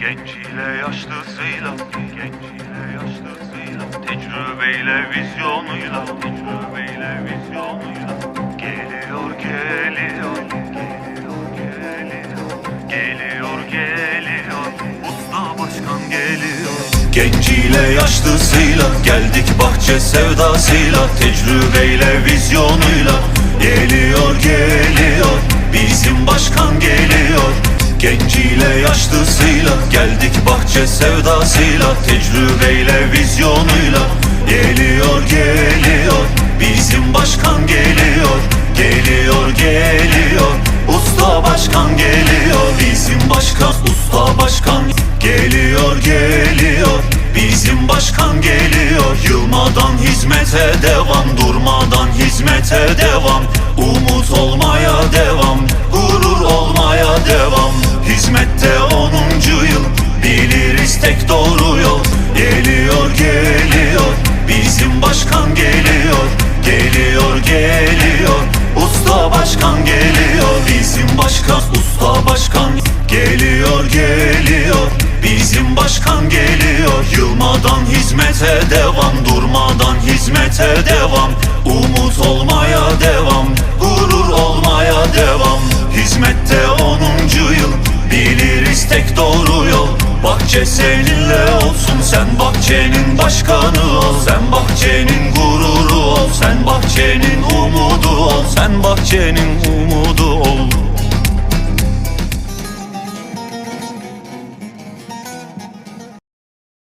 Genciyle yaşlısıyla Genciyle yaşlısıyla Tecrübeyle vizyonuyla Tecrübeyle vizyonuyla. Geliyor geliyor Geliyor geliyor Geliyor geliyor. Usta başkan geliyor. Genciyle yaşlısıyla Geldik bahçe sevdasıyla Tecrübeyle vizyonuyla. Geliyor geliyor Bizim başkan geliyor Genciyle yaşlısıyla Geldik bahçe sevdasıyla Tecrübeyle vizyonuyla. Geliyor geliyor Bizim başkan geliyor. Geliyor geliyor Usta başkan geliyor. Bizim başkan usta başkan Geliyor geliyor. Bizim başkan geliyor Yılmadan hizmete devam Durmadan hizmete devam Geliyor. Usta başkan geliyor. Bizim başkan usta başkan Geliyor geliyor. Bizim başkan geliyor. Yılmadan hizmete devam Durmadan hizmete devam. Umut olmaya devam Gurur olmaya devam. Hizmette 10. yıl Biliriz tek doğru yol. Bahçe seninle olsun Sen bahçenin başkanı ol. Sen bahçenin gururu ol Sen bahçenin ol Sen bahçenin umudu ol.